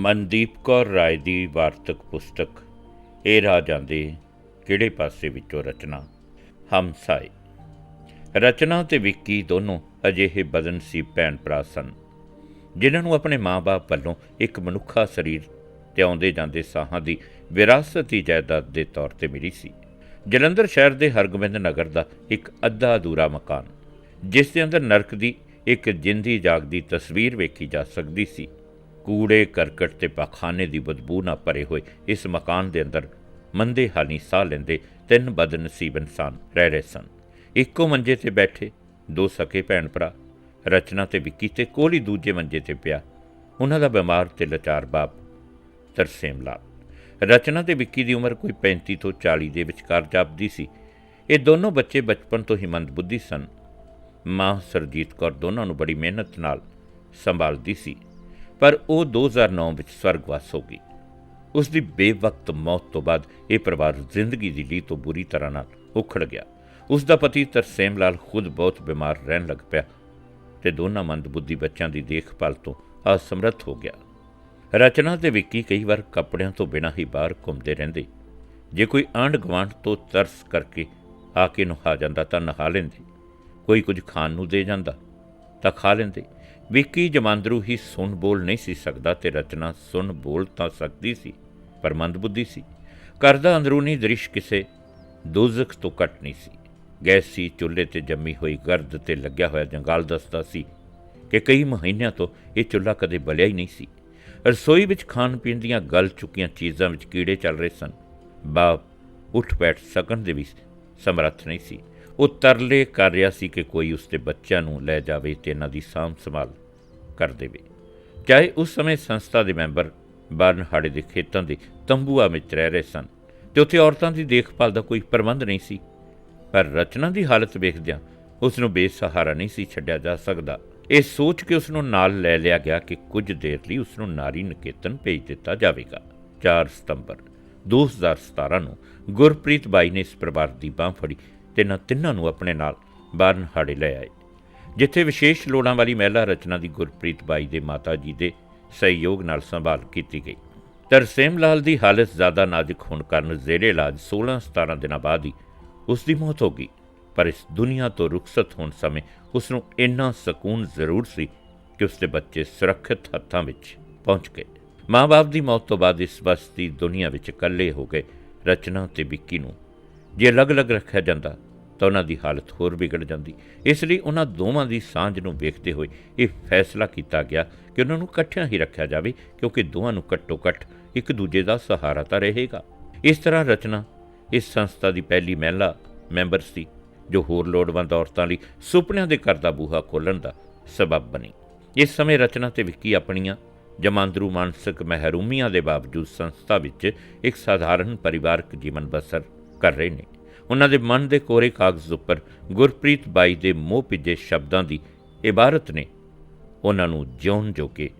ਮਨਦੀਪ ਕੌਰ ਰਾਏ ਦੀ ਵਾਰਤਕ ਪੁਸਤਕ, ਇਹ ਰਾਹ ਜਾਂਦੇ ਕਿਹੜੇ ਪਾਸੇ ਵਿੱਚੋਂ ਰਚਨਾ? ਹਮਸਾਏ। ਰਚਨਾ ਤੇ ਵਿੱਕੀ ਦੋਨੋਂ ਅਜਿਹੇ ਬਦਨ ਸੀ ਭੈਣ ਭਰਾ ਸਨ, ਜਿਨ੍ਹਾਂ ਨੂੰ ਆਪਣੇ ਮਾਪੇ ਵੱਲੋਂ ਇੱਕ ਮਨੁੱਖਾ ਸਰੀਰ ਤੇ ਆਉਂਦੇ ਜਾਂਦੇ ਸਾਹਾਂ ਦੀ ਵਿਰਾਸਤੀ ਜਾਇਦਾਦ ਦੇ ਤੌਰ ਤੇ ਮਿਲੀ ਸੀ। ਜਲੰਧਰ ਸ਼ਹਿਰ ਦੇ ਹਰਗੋਬਿੰਦ ਨਗਰ ਦਾ ਇੱਕ ਅੱਧਾ ਅਧੂਰਾ ਮਕਾਨ, ਜਿਸ ਦੇ ਅੰਦਰ ਨਰਕ ਦੀ ਇੱਕ ਜਿੰਦੀ ਜਾਗਦੀ ਤਸਵੀਰ ਵੇਖੀ ਜਾ ਸਕਦੀ ਸੀ। ਕੂੜੇ, ਕਰਕਟ ਤੇ ਪਖਾਨੇ ਦੀ ਬਦਬੂ ਨਾਲ ਭਰੇ ਹੋਏ ਇਸ ਮਕਾਨ ਦੇ ਅੰਦਰ ਮੰਦੇ ਹਾਲੀ ਸਾਹ ਲੈਂਦੇ ਤਿੰਨ ਬਦਨਸੀਬ ਇਨਸਾਨ ਰਹਿ ਰਹੇ ਸਨ। ਇੱਕੋ ਮੰਜੇ ਤੇ ਬੈਠੇ ਦੋ ਸਕੇ ਭੈਣ ਭਰਾ, ਰਚਨਾ ਤੇ ਵਿੱਕੀ ਤੇ ਕੋਲੀ ਦੂਜੇ ਮੰਜੇ ਤੇ ਪਿਆ। ਉਹਨਾਂ ਦਾ ਬਿਮਾਰ ਤੇ ਲਾਚਾਰ ਬਾਪ ਤਰਸੇਮ ਲਾਲ। ਰਚਨਾ ਤੇ ਵਿੱਕੀ ਦੀ ਉਮਰ ਕੋਈ 35 ਤੋਂ 40 ਦੇ ਵਿਚਕਾਰ ਜਾਪਦੀ ਸੀ। ਇਹ ਦੋਨੋਂ ਬੱਚੇ ਬਚਪਨ ਤੋਂ ਹੀ ਮੰਦਬੁੱਧੀ ਸਨ। ਮਾਂ ਸਰਜੀਤ ਕੌਰ ਦੋਨਾਂ ਨੂੰ ਬੜੀ ਮਿਹਨਤ ਨਾਲ ਸੰਭਾਲਦੀ ਸੀ। ਪਰ ਉਹ 2009 ਵਿੱਚ ਸਵਰਗਵਾਸ ਹੋ ਗਈ। ਉਸ ਦੀ ਬੇਵਕਤ ਮੌਤ ਤੋਂ ਬਾਅਦ ਇਹ ਪਰਿਵਾਰ ਜ਼ਿੰਦਗੀ ਦੀ ਲੀ ਤੋਂ ਬੁਰੀ ਤਰ੍ਹਾਂ ਨਾਲ ਉਖੜ ਗਿਆ। ਉਸ ਦਾ ਪਤੀ ਤਰਸੇਮ ਲਾਲ ਖੁਦ ਬਹੁਤ ਬਿਮਾਰ ਰਹਿਣ ਲੱਗ ਪਿਆ ਤੇ ਦੋਨਾਂ ਮੰਦਬੁੱਧੀ ਬੱਚਿਆਂ ਦੀ ਦੇਖਭਾਲ ਤੋਂ ਅਸਮਰੱਥ ਹੋ ਗਿਆ। ਰਚਨਾ ਤੇ ਵਿੱਕੀ ਕਈ ਵਾਰ ਕੱਪੜਿਆਂ ਤੋਂ ਬਿਨਾਂ ਹੀ ਬਾਹਰ ਘੁੰਮਦੇ ਰਹਿੰਦੇ। ਜੇ ਕੋਈ ਆਂਢ ਗੁਆਂਢ ਤੋਂ ਤਰਸ ਕਰਕੇ ਆ ਕੇ ਨਹਾ ਜਾਂਦਾ ਤਾਂ ਨਹਾ ਲੈਂਦੇ। ਕੋਈ ਕੁਝ ਖਾਣ ਨੂੰ ਦੇ ਜਾਂਦਾ ਤਾਂ ਖਾ ਲੈਂਦੇ। ਵਿੱਕੀ ਜਮਾਂਦਰੂ ਹੀ ਸੁਣ ਬੋਲ ਨਹੀਂ ਸੀ ਸਕਦਾ ਤੇ ਰਚਨਾ ਸੁਣ ਬੋਲ ਤਾਂ ਸਕਦੀ ਸੀ, ਪਰ ਮੰਦਬੁੱਧੀ ਸੀ। ਘਰ ਦਾ ਅੰਦਰੂਨੀ ਦ੍ਰਿਸ਼ ਕਿਸੇ ਦੋਜ਼ਖ ਤੋਂ ਘੱਟ ਨਹੀਂ ਸੀ। ਗੈਸੀ ਚੁੱਲ੍ਹੇ ਤੇ ਜੰਮੀ ਹੋਈ ਗਰਦ ਤੇ ਲੱਗਿਆ ਹੋਇਆ ਜੰਗਾਲ ਦੱਸਦਾ ਸੀ ਕਿ ਕਈ ਮਹੀਨਿਆਂ ਤੋਂ ਇਹ ਚੁੱਲ੍ਹਾ ਕਦੇ ਬਲਿਆ ਹੀ ਨਹੀਂ ਸੀ। ਰਸੋਈ ਵਿੱਚ ਖਾਣ ਪੀਣ ਦੀਆਂ ਗਲ ਚੁੱਕੀਆਂ ਚੀਜ਼ਾਂ ਵਿੱਚ ਕੀੜੇ ਚੱਲ ਰਹੇ ਸਨ। ਬਾਪ, ਉੱਠ ਬੈਠ ਸਕਣ ਦੇ ਵੀ ਸਮਰੱਥ ਨਹੀਂ ਸੀ। ਉਹ ਤਰਲੇ ਕਰ ਰਿਹਾ ਸੀ ਕਿ ਕੋਈ ਉਸਦੇ ਬੱਚਿਆਂ ਨੂੰ ਲੈ ਜਾਵੇ ਤੇ ਇਹਨਾਂ ਦੀ ਸਾਂਭ ਸੰਭਾਲ ਕਰ ਦੇਵੇ। ਚਾਹੇ ਉਸ ਸਮੇਂ ਸੰਸਥਾ ਦੇ ਮੈਂਬਰ ਬਾਰਨਹਾੜੇ ਦੇ ਖੇਤਾਂ ਦੇ ਤੰਬੂਆਂ ਵਿੱਚ ਰਹਿ ਰਹੇ ਸਨ ਤੇ ਉੱਥੇ ਔਰਤਾਂ ਦੀ ਦੇਖਭਾਲ ਦਾ ਕੋਈ ਪ੍ਰਬੰਧ ਨਹੀਂ ਸੀ। ਪਰ ਰਚਨਾ ਦੀ ਹਾਲਤ ਵੇਖਦਿਆਂ ਉਸ ਨੂੰ ਬੇਸਹਾਰਾ ਨਹੀਂ ਸੀ ਛੱਡਿਆ ਜਾ ਸਕਦਾ। ਇਹ ਸੋਚ ਕੇ ਉਸ ਨੂੰ ਨਾਲ ਲੈ ਲਿਆ ਗਿਆ ਕਿ ਕੁਝ ਦੇਰ ਲਈ ਉਸ ਨੂੰ ਨਾਰੀ ਨਿਕੇਤਨ ਭੇਜ ਦਿੱਤਾ ਜਾਵੇਗਾ। 4 ਸਤੰਬਰ 2017 ਨੂੰ ਗੁਰਪ੍ਰੀਤ ਬਾਈ ਨੇ ਇਸ ਪਰਿਵਾਰ ਦੀ ਬਾਹ ਫੜੀ ਤੇ ਇਹਨਾਂ ਤਿੰਨਾਂ ਨੂੰ ਆਪਣੇ ਨਾਲ ਬਾਰਨਹਾੜੇ ਲੈ ਆਏ। ਜਿੱਥੇ ਵਿਸ਼ੇਸ਼ ਲੋੜਾਂ ਵਾਲੀ ਮਹਿਲਾ ਰਚਨਾ ਦੀ ਗੁਰਪ੍ਰੀਤ ਬਾਈ ਦੇ ਮਾਤਾ ਜੀ ਦੇ ਸਹਿਯੋਗ ਨਾਲ ਸੰਭਾਲ ਕੀਤੀ ਗਈ। ਤਰਸੇਮ ਲਾਲ ਦੀ ਹਾਲਤ ਜ਼ਿਆਦਾ ਨਾਜ਼ੁਕ ਹੋਣ ਕਾਰਨ ਜ਼ੇਰੇ ਇਲਾਜ 16-17 ਦਿਨਾਂ ਬਾਅਦ ਹੀ ਉਸ ਦੀ ਮੌਤ ਹੋ ਗਈ। ਪਰ ਇਸ ਦੁਨੀਆ ਤੋਂ ਰੁਖਸਤ ਹੋਣ ਸਮੇਂ ਉਸ ਨੂੰ ਇੰਨਾ ਸਕੂਨ ਜ਼ਰੂਰ ਸੀ ਕਿ ਉਸ ਦੇ ਬੱਚੇ ਸੁਰੱਖਿਅਤ ਹੱਥਾਂ ਵਿੱਚ ਪਹੁੰਚ ਗਏ। ਮਾਂ-ਬਾਪ ਦੀ ਮੌਤ ਤੋਂ ਬਾਅਦ ਇਸ ਬਸਤੀ ਦੁਨੀਆ ਵਿੱਚ ਇਕੱਲੇ ਹੋ ਗਏ ਰਚਨਾ ਤੇ ਵਿੱਕੀ ਨੂੰ। ਜੇ ਅਲੱਗ-ਅਲੱਗ ਰੱਖਿਆ ਜਾਂਦਾ ਤਾਂ ਉਹਨਾਂ ਦੀ ਹਾਲਤ ਹੋਰ ਵਿਗੜ ਜਾਂਦੀ। ਇਸ ਲਈ ਉਹਨਾਂ ਦੋਵਾਂ ਦੀ ਸਾਂਝ ਨੂੰ ਵੇਖਦੇ ਹੋਏ ਇਹ ਫੈਸਲਾ ਕੀਤਾ ਗਿਆ ਕਿ ਉਹਨਾਂ ਨੂੰ ਇਕੱਠਿਆਂ ਹੀ ਰੱਖਿਆ ਜਾਵੇ, ਕਿਉਂਕਿ ਦੋਵਾਂ ਨੂੰ ਘੱਟੋ-ਘੱਟ ਇੱਕ ਦੂਜੇ ਦਾ ਸਹਾਰਾ ਤਾਂ ਰਹੇਗਾ। ਇਸ ਤਰ੍ਹਾਂ ਰਚਨਾ, ਇਸ ਸੰਸਥਾ ਦੀ ਪਹਿਲੀ ਮਹਿਲਾ ਮੈਂਬਰ ਸੀ, ਜੋ ਹੋਰ ਲੋੜਵੰਦ ਔਰਤਾਂ ਲਈ ਸੁਪਨਿਆਂ ਦੇ ਘਰ ਦਾ ਬੂਹਾ ਖੋਲ੍ਹਣ ਦਾ ਸਬਬ ਬਣੀ। ਇਸ ਸਮੇਂ ਰਚਨਾ ਤੇ ਵਿੱਕੀ ਆਪਣੀਆਂ ਜਮਾਂਦਰੂ ਮਾਨਸਿਕ ਮਹਿਰੂਮੀਆਂ ਦੇ ਬਾਵਜੂਦ ਸੰਸਥਾ ਵਿੱਚ ਇੱਕ ਸਾਧਾਰਨ ਪਰਿਵਾਰਕ ਜੀਵਨ ਬਸਰ ਕਰ ਰਹੇ ਨੇ। ਉਹਨਾਂ ਦੇ ਮਨ ਦੇ ਕੋਰੇ ਕਾਗਜ਼ ਉੱਪਰ ਗੁਰਪ੍ਰੀਤ ਬਾਈ ਦੇ ਮੋਹ ਭਿੱਜੇ ਸ਼ਬਦਾਂ ਦੀ ਇਬਾਰਤ ਨੇ ਉਹਨਾਂ ਨੂੰ ਜਿਉਣ ਜੋਗੇ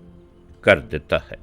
ਕਰ ਦਿੱਤਾ ਹੈ।